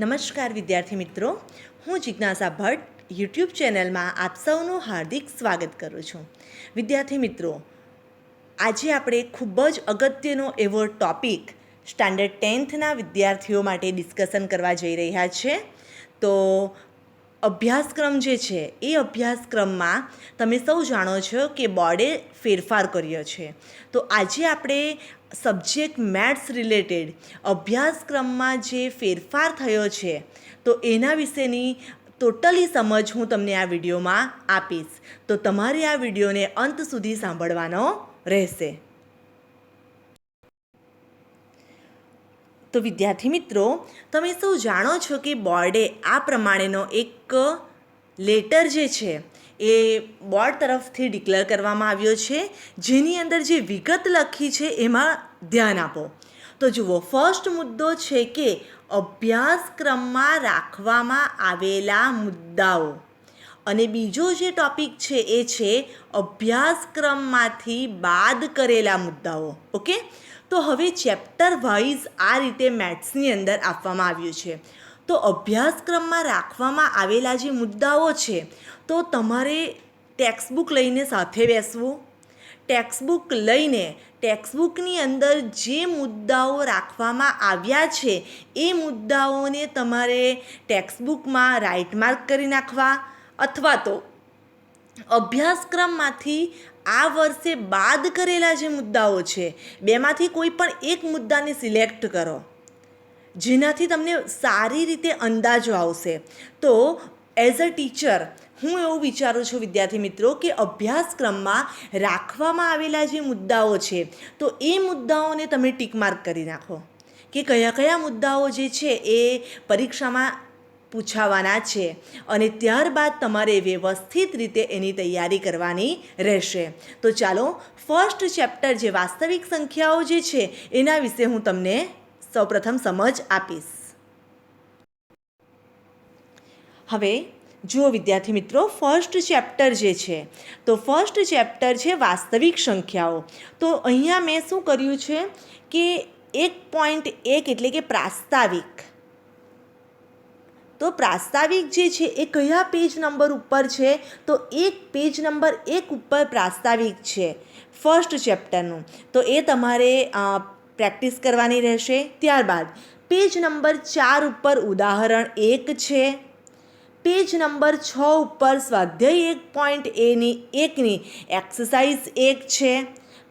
નમસ્કાર વિદ્યાર્થી મિત્રો, હું જિજ્ઞાસા ભટ્ટ, યુટ્યુબ ચેનલમાં આપ સૌનું હાર્દિક સ્વાગત કરું છું. વિદ્યાર્થી મિત્રો, આજે આપણે ખૂબ જ અગત્યનો એવો ટોપિક સ્ટાન્ડર્ડ ટેન્થના વિદ્યાર્થીઓ માટે ડિસ્કશન કરવા જઈ રહ્યા છે. તો અભ્યાસક્રમ જે છે, એ અભ્યાસક્રમમાં તમે સૌ જાણો છો કે બોર્ડે ફેરફાર કર્યો છે. તો આજે આપણે સબ્જેક્ટ મેથ્સ રિલેટેડ અભ્યાસક્રમમાં જે ફેરફાર થયો છે, તો એના વિશેની ટોટલી સમજ હું તમને આ વિડીયોમાં આપીશ. તો તમારે આ વિડીયોને અંત સુધી સાંભળવાનો રહેશે. તો વિદ્યાર્થી મિત્રો, તમે સૌ જાણો છો કે બોર્ડે આ પ્રમાણેનો એક લેટર જે છે એ બોર્ડ તરફથી ડિક્લેર કરવામાં આવ્યો છે. જેની અંદર જે વિગત લખી છે એમાં ધ્યાન આપો. તો જુઓ ફર્સ્ટ મુદ્દો છે કે અભ્યાસક્રમમાં રાખવામાં આવેલા મુદ્દાઓ. અને બીજો જે ટોપિક છે એ છે અભ્યાસક્રમમાંથી બાદ કરેલા મુદ્દાઓ. ઓકે? તો હવે ચેપ્ટર વાઇઝ આ રીતે મેથ્સની અંદર આપવામાં આવ્યું છે. તો અભ્યાસક્રમમાં રાખવામાં આવેલા જે મુદ્દાઓ છે, તો તમારે ટેક્સ્ટબુક લઈને સાથે બેસવું ટેક્સ્ટબુક લઈને ટેક્સ્ટબુકની અંદર જે મુદ્દાઓ રાખવામાં આવ્યા છે, એ મુદ્દાઓને તમારે ટેક્સ્ટબુકમાં રાઇટ માર્ક કરી નાખવા અથવા તો અભ્યાસક્રમમાંથી આ વર્ષે બાદ કરેલા જે મુદ્દાઓ છે, બેમાંથી કોઈ પણ એક મુદ્દાને સિલેક્ટ કરો. જેનાથી તમને સારી રીતે અંદાજો આવશે. તો એઝ અ ટીચર હું એવું વિચારું છું વિદ્યાર્થી મિત્રો કે અભ્યાસક્રમમાં રાખવામાં આવેલા જે મુદ્દાઓ છે, તો એ મુદ્દાઓને તમે ટીક માર્ક કરી નાખો. કે કયા કયા મુદ્દાઓ જે છે એ પરીક્ષામાં પૂછાવાના છે અને ત્યારબાદ તમારે વ્યવસ્થિત રીતે એની તૈયારી કરવાની રહેશે. તો ચાલો ફર્સ્ટ ચેપ્ટર જે વાસ્તવિક સંખ્યાઓ જે છે, એના વિશે હું તમને સૌપ્રથમ સમજ આપીશ. હવે જુઓ વિદ્યાર્થી મિત્રો ફર્સ્ટ ચેપ્ટર જે છે, તો ફર્સ્ટ ચેપ્ટર છે વાસ્તવિક સંખ્યાઓ. તો અહીંયા મેં શું કર્યું છે કે એક પોઈન્ટ એક એટલે કે પ્રાસ્તાવિક. તો પ્રાસ્તાવિક જે છે એ કયા પેજ નંબર ઉપર છે? તો એક પેજ નંબર એક ઉપર પ્રાસ્તાવિક છે ફર્સ્ટ ચેપ્ટરનું તો એ તમારે પ્રેક્ટિસ કરવાની રહેશે. ત્યારબાદ પેજ નંબર ચાર ઉપર ઉદાહરણ એક છે. પેજ નંબર છ ઉપર સ્વાધ્યાય એક પોઈન્ટ એની એકની એક્સરસાઇઝ એક છે.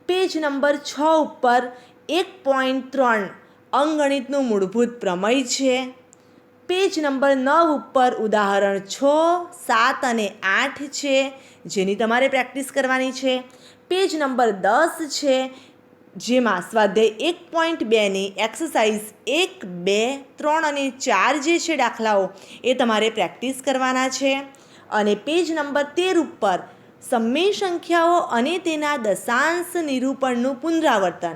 પેજ નંબર છ ઉપર એક પોઈન્ટ ત્રણ અંગણિતનું મૂળભૂત પ્રમેય છે. પેજ નંબર નવ ઉપર ઉદાહરણ છ, સાત અને આઠ છે, જેની તમારે પ્રેક્ટિસ કરવાની છે. પેજ નંબર દસ છે જેમાં સ્વાધ્યાય એક પોઈન્ટ બેની એક્સરસાઇઝ એક, બે, ત્રણ અને ચાર જે છે દાખલાઓ, એ તમારે પ્રેક્ટિસ કરવાના છે. અને પેજ નંબર તેર ઉપર સમય સંખ્યાઓ અને તેના દશાંશ નિરૂપણનું પુનરાવર્તન.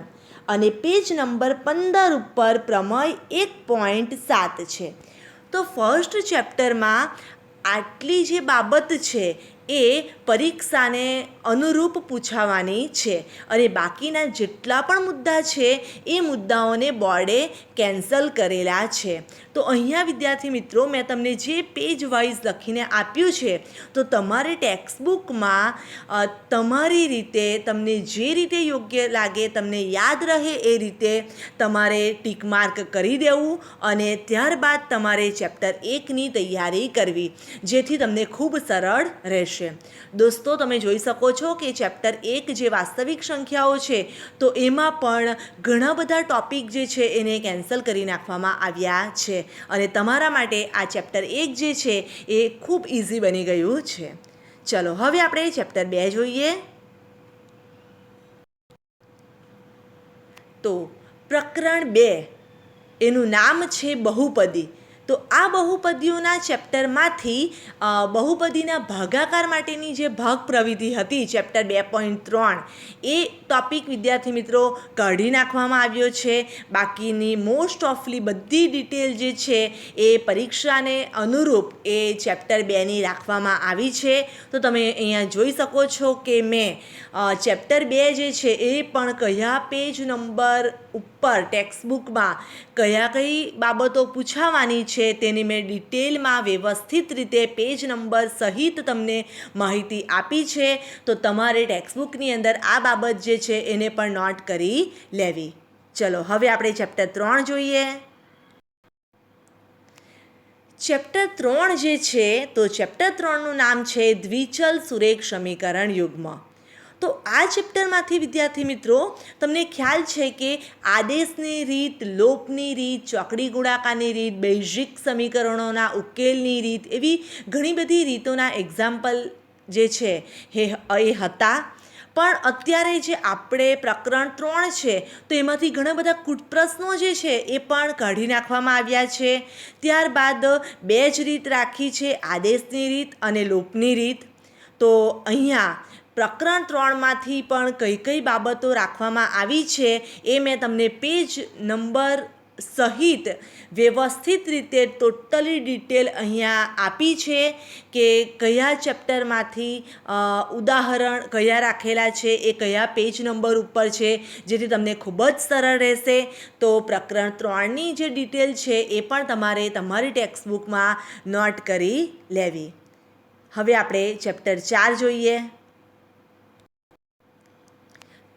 અને પેજ નંબર પંદર ઉપર પ્રમેય એક પોઈન્ટ સાત છે. તો ફર્સ્ટ ચેપ્ટરમાં આટલી જે બાબત છે એ પરીક્ષાને અનુરૂપ પૂછાવાની છે. અને બાકીના જેટલા પણ મુદ્દા છે, એ મુદ્દાઓને બોર્ડે કેન્સલ કરેલા છે. તો અહીંયા, વિદ્યાર્થી મિત્રો, મેં તમને જે પેજ વાઇઝ લખીને આપ્યું છે, તો તમારે ટેક્સ્ટબુકમાં તમારી રીતે, તમને જે રીતે યોગ્ય લાગે, તમને યાદ રહે, એ રીતે તમારે ટીક માર્ક કરી દેવું અને ત્યારબાદ તમારે ચેપ્ટર એકની તૈયારી કરવી, જેથી તમને ખૂબ સરળ રહેશે. દોસ્તો, તમે જોઈ શકો છો કે ચેપ્ટર એક જે વાસ્તવિક સંખ્યાઓ છે, તો એમાં પણ ઘણા બધા ટોપિક જે છે એને કેન્સલ કરી નાખવામાં આવ્યા છે. અને તમારા માટે આ ચેપ્ટર એક જે છે એ ખૂબ ઇઝી બની ગયું છે. ચલો, હવે આપણે ચેપ્ટર બે જોઈએ. તો પ્રકરણ બે, એનું નામ છે બહુપદી. તો આ બહુપદીઓના ચેપ્ટરમાંથી બહુપદીના ભાગાકાર માટેની જે ભાગ પ્રવિધિ હતી, ચેપ્ટર બે પોઈન્ટ ત્રણ, એ ટોપિક, વિદ્યાર્થી મિત્રો, કાઢી નાખવામાં આવ્યો છે. બાકીની મોસ્ટ ઓફલી બધી ડિટેલ જે છે, એ પરીક્ષાને અનુરૂપ એ ચેપ્ટર બેની રાખવામાં આવી છે. તો તમે અહીંયા જોઈ શકો છો કે મેં ચેપ્ટર બે જે છે, એ પણ કયા પેજ નંબર ઉપર ટેક્સ્ટબુકમાં કયા કઈ બાબતો પૂછાવાની છે તેની મેં ડિટેલમાં વ્યવસ્થિત રીતે પેજ નંબર સહિત તમને માહિતી આપી છે. તો તમારે ટેક્સ્ટબુકની અંદર આ બાબત જે છે એને પણ નોટ કરી લેવી. ચલો, હવે આપણે ચેપ્ટર ત્રણ જોઈએ. ચેપ્ટર ત્રણ જે છે, તો ચેપ્ટર ત્રણનું નામ છે દ્વિચલ સુરેખ સમીકરણ યુગ્મ. તો આ ચેપ્ટરમાંથી, વિદ્યાર્થી મિત્રો, તમને ખ્યાલ છે કે આદેશની રીત લોપની રીત, ચોકડી ગુણાકારની રીત બેઝિક સમીકરણોના ઉકેલની રીત, એવી ઘણી બધી રીતોના એક્ઝામ્પલ જે છે, એ એ હતા. પણ અત્યારે જે આપણે પ્રકરણ ત્રણ છે, તો એમાંથી ઘણા બધા કૂટ પ્રશ્નો જે છે, એ પણ કાઢી નાખવામાં આવ્યા છે. ત્યારબાદ બે જ રીત રાખી છે, આદેશની રીત અને લોપની રીત. તો અહીંયા પ્રકરણ ત્રણમાંથી પણ કઈ કઈ બાબતો રાખવામાં આવી છે એ મેં તમને પેજ નંબર સહિત વ્યવસ્થિત રીતે ટોટલી ડિટેલ અહીંયા આપી છે કે કયા ચેપ્ટરમાંથી ઉદાહરણ કયા રાખેલા છે, એ કયા પેજ નંબર ઉપર છે, જેથી તમને ખૂબ જ સરળ રહેશે. તો પ્રકરણ ત્રણની જે ડિટેલ છે એ પણ તમારે તમારી ટેક્સ્ટબુકમાં નોટ કરી લેવી. હવે આપણે ચેપ્ટર ચાર જોઈએ.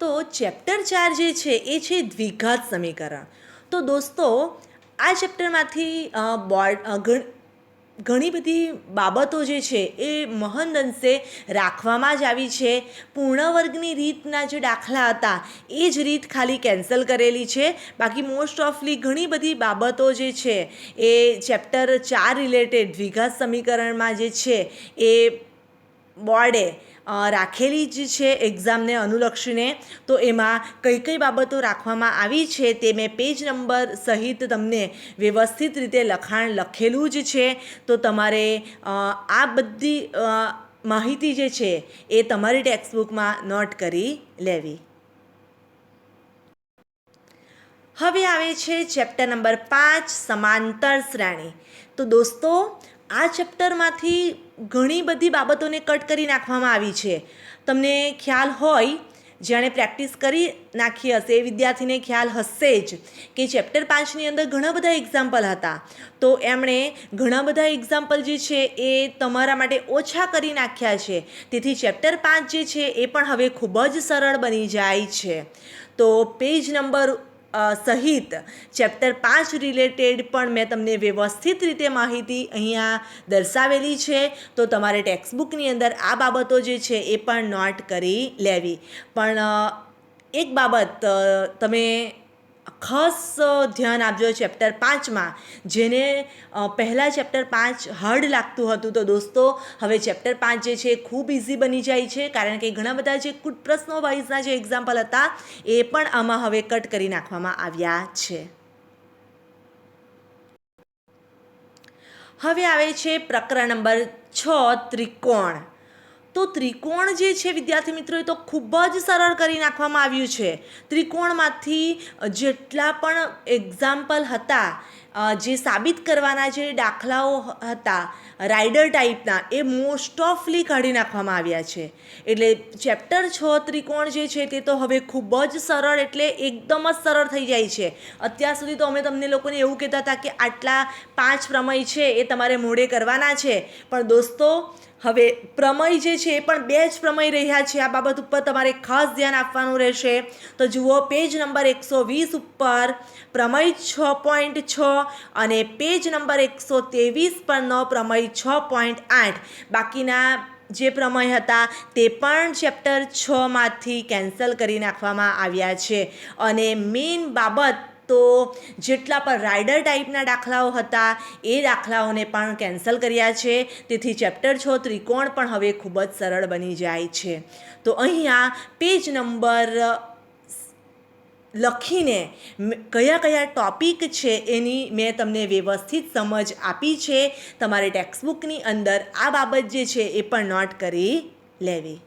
તો ચેપ્ટર ચાર જે છે એ છે દ્વિઘાત સમીકરણ. તો દોસ્તો, આ ચેપ્ટરમાંથી બોર્ડ ઘણી બધી બાબતો જે છે એ મહંદ અંશે રાખવામાં જ આવી છે. પૂર્ણ વર્ગની રીતના જે દાખલા હતા એ જ રીત ખાલી કેન્સલ કરેલી છે. બાકી મોસ્ટ ઓફલી ઘણી બધી બાબતો જે છે એ ચેપ્ટર ચાર રિલેટેડ દ્વિઘાત સમીકરણમાં જે છે એ બોર્ડે રાખેલી જ છે એક્ઝામને અનુલક્ષીને. તો એમાં કઈ કઈ બાબતો રાખવામાં આવી છે તે મેં પેજ નંબર સહિત તમને વ્યવસ્થિત રીતે લખાણ લખેલું જ છે. તો તમારે આ બધી માહિતી જે છે એ તમારી ટેક્સ્ટબુકમાં નોટ કરી લેવી. હવે આવે છે ચેપ્ટર નંબર પાંચ, સમાંતર શ્રેણી. તો દોસ્તો આ ચેપ્ટરમાંથી ઘણી બધી બાબતોને કટ કરી નાખવામાં આવી છે. તમને ખ્યાલ હોય, જેણે પ્રેક્ટિસ કરી નાખી હશે, એ વિદ્યાર્થીને ખ્યાલ હશે જ કે ચેપ્ટર પાંચની અંદર ઘણા બધા એક્ઝામ્પલ હતા. તો એમણે ઘણા બધા એક્ઝામ્પલ જે છે એ તમારા માટે ઓછા કરી નાખ્યા છે. તેથી ચેપ્ટર પાંચ જે છે એ પણ હવે ખૂબ જ સરળ બની જાય છે. તો પેજ નંબર સહિત ચેપ્ટર પાંચ રિલેટેડ પણ મેં તમને વ્યવસ્થિત રીતે માહિતી અહીંયા દર્શાવેલી છે. તો તમારે ટેક્સ્ટબુકની અંદર આ બાબતો જે છે એ પણ નોટ કરી લેવી. પણ એક બાબત તમે ખાસ ધ્યાન આપજો ચેપ્ટર પાંચમાં, જેને પહેલાં ચેપ્ટર પાંચ હાર્ડ લાગતું હતું. તો દોસ્તો, હવે ચેપ્ટર પાંચ જે છે ખૂબ ઇઝી બની જાય છે, કારણ કે ઘણા બધા જે કુટ પ્રશ્નો વાઇઝના જે એક્ઝામ્પલ હતા, એ પણ આમાં હવે કટ કરી નાખવામાં આવ્યા છે. હવે આવે છે પ્રકરણ નંબર છ, ત્રિકોણ. તો ત્રિકોણ જે છે, વિદ્યાર્થી મિત્રો, એ તો ખૂબ જ સરળ કરી નાખવામાં આવ્યું છે. ત્રિકોણમાંથી જેટલા પણ એક્ઝામ્પલ હતા જે સાબિત કરવાના જે દાખલાઓ હતા રાઇડર ટાઈપના એ મોસ્ટ ઓફલી કાઢી નાખવામાં આવ્યા છે. એટલે ચેપ્ટર છ ત્રિકોણ જે છે તે તો હવે ખૂબ જ સરળ એટલે એકદમ જ સરળ થઈ જાય છે. અત્યાર સુધી તો અમે તમને લોકોને એવું કહેતા હતા કે આટલા પાંચ પ્રમેય છે એ તમારે મોડે કરવાના છે. પણ દોસ્તો, હવે પ્રમેય જે છે એ પણ બે જ પ્રમેય રહ્યા છે. આ બાબત ઉપર તમારે ખાસ ધ્યાન આપવાનું રહેશે. તો જુઓ પેજ નંબર એકસો વીસ ઉપર પ્રમેય છ પોઈન્ટ છ અને પેજ નંબર એકસો ત્રેવીસ પરનો પ્રમેય છ પોઈન્ટ આઠ. બાકીના જે પ્રમેય હતા તે પણ ચેપ્ટર છમાંથી કેન્સલ કરી નાખવામાં આવ્યા છે. અને મેઇન બાબત તો જેટલા પણ રાઇડર ટાઈપના દાખલાઓ હતા એ દાખલાઓને પણ કેન્સલ કર્યા છે. તેથી ચેપ્ટર છ ત્રિકોણ પણ હવે ખૂબ જ સરળ બની જાય છે. તો અહીંયા પેજ નંબર લખીને કયા કયા ટોપિક છે એની મેં તમને વ્યવસ્થિત સમજ આપી છે. તમારે ટેક્સ્ટબુકની અંદર આ બાબત જે છે એ પણ નોટ કરી લેવી.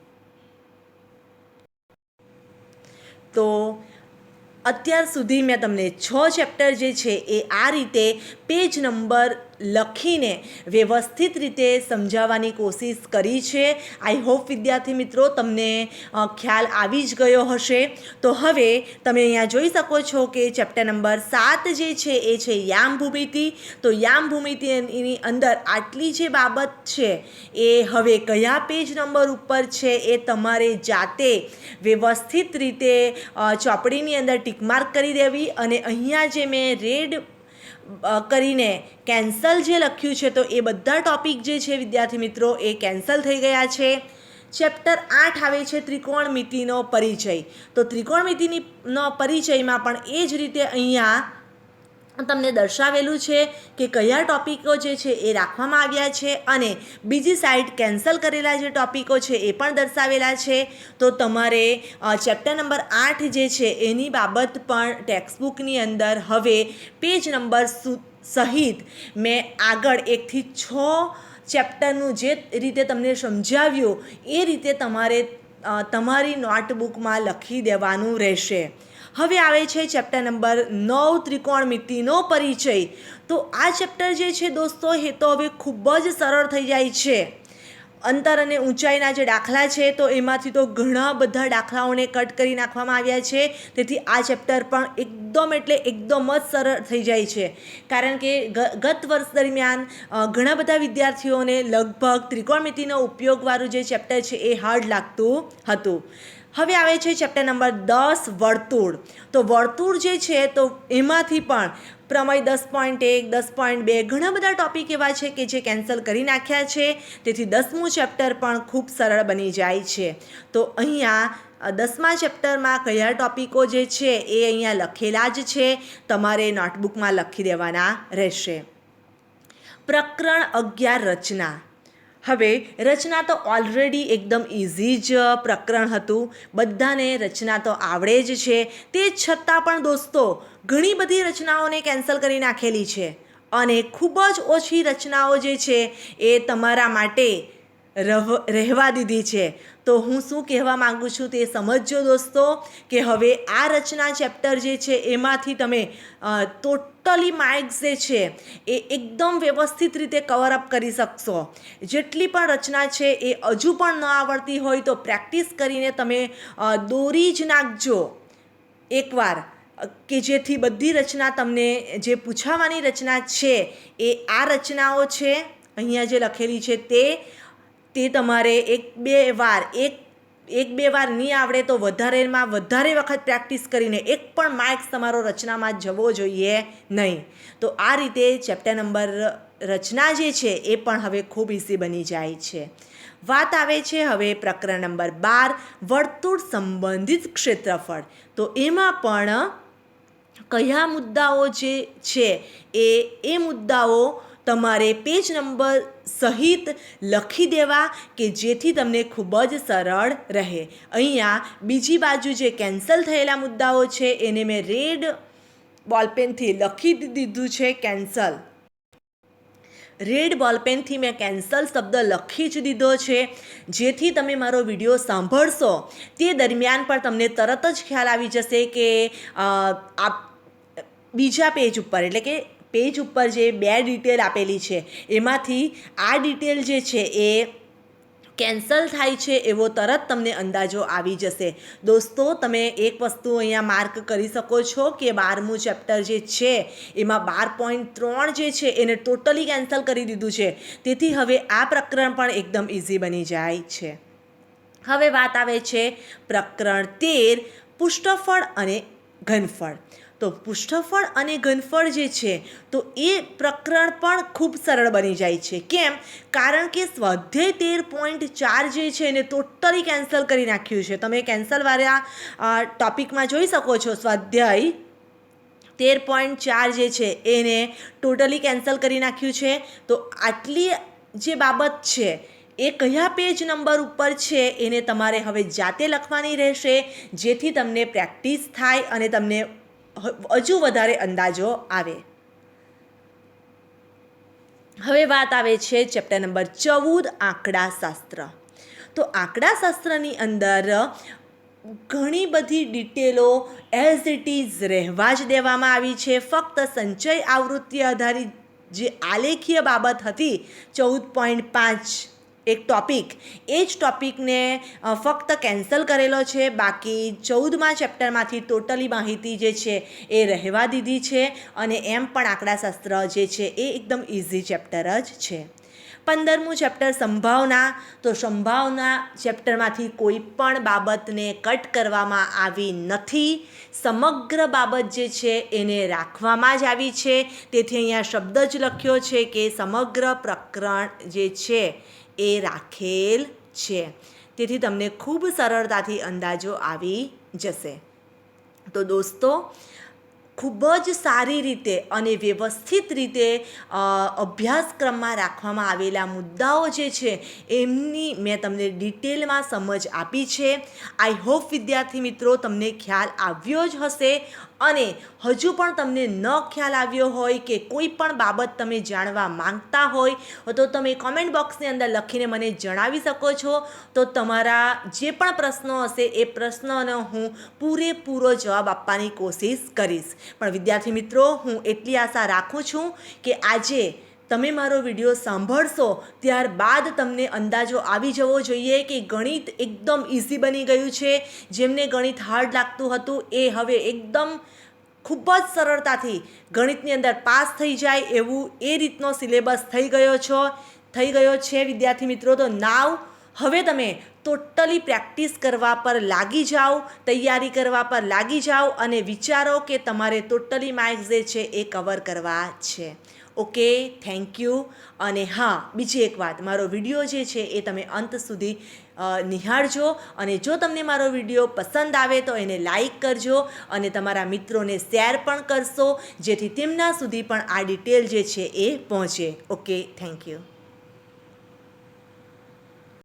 તો અત્યાર સુધી મેં તમને છ ચેપ્ટર જે છે એ આ રીતે પેજ નંબર લખીને વ્યવસ્થિત રીતે સમજાવવાની કોશિશ કરી છે. આઈ હોપ વિદ્યાર્થી મિત્રો, તમને ખ્યાલ આવી જ ગયો હશે. તો હવે તમે અહીંયા જોઈ શકો છો કે ચેપ્ટર નંબર સાત જે છે, એ છે યામ ભૂમિતિ તો યામ ભૂમિતિની અંદર આટલી જે બાબત છે, એ હવે કયા પેજ નંબર ઉપર છે, એ તમારે જાતે વ્યવસ્થિત રીતે ચોપડીની અંદર ટીકમાર્ક કરી દેવી અને અહીંયા જે મેં રેડ કરીને કેન્સલ જે લખ્યું છે, તો એ બધા ટોપિક જે છે, વિદ્યાર્થી મિત્રો, એ કેન્સલ થઈ ગયા છે. ચેપ્ટર આઠ આવે છે, ત્રિકોણમિતિનો પરિચય. તો ત્રિકોણમિતિની, નો પરિચયમાં પણ એ જ રીતે અહીંયા તમને દર્શાવેલું છે કે કયા ટોપિકો જે છે એ રાખવામાં આવ્યા છે અને બીજી સાઈડ કેન્સલ કરેલા જે ટોપિકો છે એ પણ દર્શાવેલા છે. તો તમારે ચેપ્ટર નંબર આઠ જે છે એની બાબત પણ ટેક્સ્ટબુકની અંદર હવે પેજ નંબર સહિત મેં આગળ એકથી છ ચેપ્ટરનું જે રીતે તમને સમજાવ્યું એ રીતે તમારે તમારી નોટબુકમાં લખી દેવાનું રહેશે. હવે આવે છે ચેપ્ટર નંબર નવ ત્રિકોણમિતિનો પરિચય. તો આ ચેપ્ટર જે છે દોસ્તો, એ તો હવે ખૂબ જ સરળ થઈ જાય છે. અંતર અને ઊંચાઈના જે દાખલા છે, તો એમાંથી તો ઘણા બધા દાખલાઓને કટ કરી નાખવામાં આવ્યા છે. તેથી આ ચેપ્ટર પણ એકદમ એટલે એકદમ જ સરળ થઈ જાય છે. કારણ કે ગત વર્ષ દરમિયાન ઘણા બધા વિદ્યાર્થીઓને લગભગ ત્રિકોણમિતિનો ઉપયોગવાળું જે ચેપ્ટર છે, એ હાર્ડ લાગતું હતું. હવે આવે છે ચેપ્ટર નંબર દસ, વર્તુળ. તો વર્તુળ જે છે, તો એમાંથી પણ પ્રમેય દસ પોઈન્ટ એક, દસ પોઈન્ટ બે ઘણા બધા ટોપિક એવા છે કે જે કેન્સલ કરી નાખ્યા છે. તેથી દસમું ચેપ્ટર પણ ખૂબ સરળ બની જાય છે. તો અહીંયા દસમા ચેપ્ટરમાં કયા ટોપિકો જે છે, એ અહીંયા લખેલા જ છે. તમારે નોટબુકમાં લખી દેવાના રહેશે. પ્રકરણ અગિયાર રચના. હવે રચના તો ઓલરેડી એકદમ ઇઝી જ પ્રકરણ હતું. બધાને રચના તો આવડે જ છે. તે છતાં પણ દોસ્તો, ઘણી બધી રચનાઓને કેન્સલ કરી નાખેલી છે. અને ખૂબ જ ઓછી રચનાઓ જે છે એ તમારા માટે રહેવા દીધી છે. તો હું શું કહેવા માગું છું તે સમજજો દોસ્તો, કે હવે આ રચના ચેપ્ટર જે છે એમાંથી તમે ટોટલી માર્ક્સ જે છે એ એકદમ વ્યવસ્થિત રીતે કવરઅપ કરી શકશો. જેટલી પણ રચના છે એ હજુ પણ ન આવડતી હોય તો પ્રેક્ટિસ કરીને તમે દોરી જ નાખજો. એકવાર કે જેથી બધી રચના તમને, જે પૂછાવાની રચના છે એ આ રચનાઓ છે, અહીંયા જે લખેલી છે તે તે તમારે એક બે વાર, એક એક બે વાર નહીં આવડે તો વધારેમાં વધારે વખત પ્રેક્ટિસ કરીને એક પણ માર્ક્સ તમારો રચનામાં જવો જોઈએ નહીં. તો આ રીતે ચેપ્ટર નંબર રચના જે છે એ પણ હવે ખૂબ ઇઝી બની જાય છે. વાત આવે છે હવે પ્રકરણ નંબર બાર, વર્તુળ સંબંધિત ક્ષેત્રફળ. તો એમાં પણ કયા મુદ્દાઓ જે છે એ એ મુદ્દાઓ તમારે પેજ નંબર સહિત લખી દેવા કે જેથી તમને ખૂબ જ સરળ રહે. અહીંયા બીજી બાજુ જે કેન્સલ થયેલા મુદ્દાઓ છે, એને મેં રેડ બોલપેનથી લખી દીધું છે કેન્સલ રેડ બોલપેનથી મેં કેન્સલ શબ્દ લખી જ દીધો છે. જેથી તમે મારો વીડિયો સાંભળશો. તે દરમિયાન પણ તમને તરત જ ખ્યાલ આવી જશે કે આ બીજા પેજ ઉપર, એટલે કે પેજ ઉપર જે બે ડિટેલ આપેલી છે, એમાંથી આ ડિટેલ જે છે એ કેન્સલ થાય છે એવો તરત તમને અંદાજો આવી જશે. દોસ્તો, તમે એક વસ્તુ અહીંયા માર્ક કરી શકો છો કે બારમું ચેપ્ટર જે છે, એમાં બાર પોઈન્ટ ત્રણ જે છે એને ટોટલી કેન્સલ કરી દીધું છે. તેથી હવે આ પ્રકરણ પણ એકદમ ઇઝી બની જાય છે. હવે વાત આવે છે પ્રકરણ તેર પુષ્ટફળ અને ઘનફળ. તો પુષ્ઠફળ અને ઘનફળ જે છે, તો એ પ્રકરણ પણ ખૂબ સરળ બની જાય છે. કેમ? કારણ કે સ્વાધ્યાય તેર પોઈન્ટ ચાર જે છે, એને ટોટલી કેન્સલ કરી નાખ્યું છે. તમે કેન્સલવાળા ટોપિકમાં જોઈ શકો છો, સ્વાધ્યાય તેર પોઈન્ટ ચાર જે છે, એને ટોટલી કેન્સલ કરી નાખ્યું છે. તો આટલી જે બાબત છે, એ કયા પેજ નંબર ઉપર છે, એને તમારે હવે જાતે લખવાની રહેશે, જેથી તમને પ્રેક્ટિસ થાય અને તમને હજુ વધારે અંદાજો આવે. હવે વાત આવે છે ચેપ્ટર નંબર ચૌદ, આંકડાશાસ્ત્ર. તો આંકડાશાસ્ત્રની અંદર ઘણી બધી ડિટેલો એઝ ઇટ ઇઝ રહેવા જ દેવામાં આવી છે. ફક્ત સંચય આવૃત્તિ આધારિત જે આલેખીય બાબત હતી, ચૌદ પોઈન્ટ પાંચ એક ટોપિક એ જ ટોપિકને ફક્ત કેન્સલ કરેલો છે. બાકી ચૌદમા ચેપ્ટરમાંથી ટોટલી માહિતી જે છે એ રહેવા દીધી છે અને એમ પણ આંકડાશાસ્ત્ર જે છે એ એકદમ ઇઝી ચેપ્ટર જ છે. પંદરમું ચેપ્ટર સંભાવના. તો સંભાવના ચેપ્ટરમાંથી કોઈ પણ બાબતને કટ કરવામાં આવી નથી. સમગ્ર બાબત જે છે એને રાખવામાં જ આવી છે. તેથી અહીંયા શબ્દ જ લખ્યો છે કે સમગ્ર પ્રકરણ જે છે એ રાખેલ છે. તેથી તમને ખૂબ સરળતાથી અંદાજો આવી જશે. તો દોસ્તો, ખૂબ જ સારી રીતે અને વ્યવસ્થિત રીતે અભ્યાસક્રમમાં રાખવામાં આવેલા મુદ્દાઓ જે છે, એમની મેં તમને ડિટેલમાં સમજ આપી છે. આઈ હોપ વિદ્યાર્થી મિત્રો, તમને ખ્યાલ આવ્યો જ હશે. અને હજુ પણ તમને ન ખ્યાલ આવ્યો હોય કે કોઈ પણ બાબત તમે જાણવા માંગતા હોય, તો તમે કોમેન્ટ બોક્સની અંદર લખીને મને જણાવી શકો છો. તો તમારા જે પણ પ્રશ્નો હશે, એ પ્રશ્નનો હું પૂરેપૂરો જવાબ આપવાની કોશિશ કરીશ. પણ વિદ્યાર્થી મિત્રો, હું એટલી આશા રાખું છું કે આજે તમે મારો વીડિયો સાંભળશો, ત્યારબાદ તમને અંદાજો આવી જવો જોઈએ કે ગણિત એકદમ ઇઝી બની ગયું છે. જેમને ગણિત હાર્ડ લાગતું હતું, એ હવે એકદમ ખૂબ જ સરળતાથી ગણિતની અંદર પાસ થઈ જાય એવું એ રીતનો સિલેબસ થઈ ગયો છો, થઈ ગયો છે, વિદ્યાર્થી મિત્રો. તો નાવ હવે તમે ટોટલી પ્રેક્ટિસ કરવા પર લાગી જાઓ, તૈયારી કરવા પર લાગી જાઓ અને વિચારો કે તમારે ટોટલી માર્ક્સ જે છે એ કવર કરવા છે. Okay, thank you. અને હા, બીજી એક વાત, મારો વીડિયો જે છે એ તમે અંત સુધી નિહાળજો. અને જો તમને મારો વીડિયો પસંદ આવે તો એને લાઈક કરજો અને તમારા મિત્રોને શેર પણ કરશો, જેથી તેમના સુધી પણ આ ડિટેલ જે છે એ પહોંચે. Okay, thank you.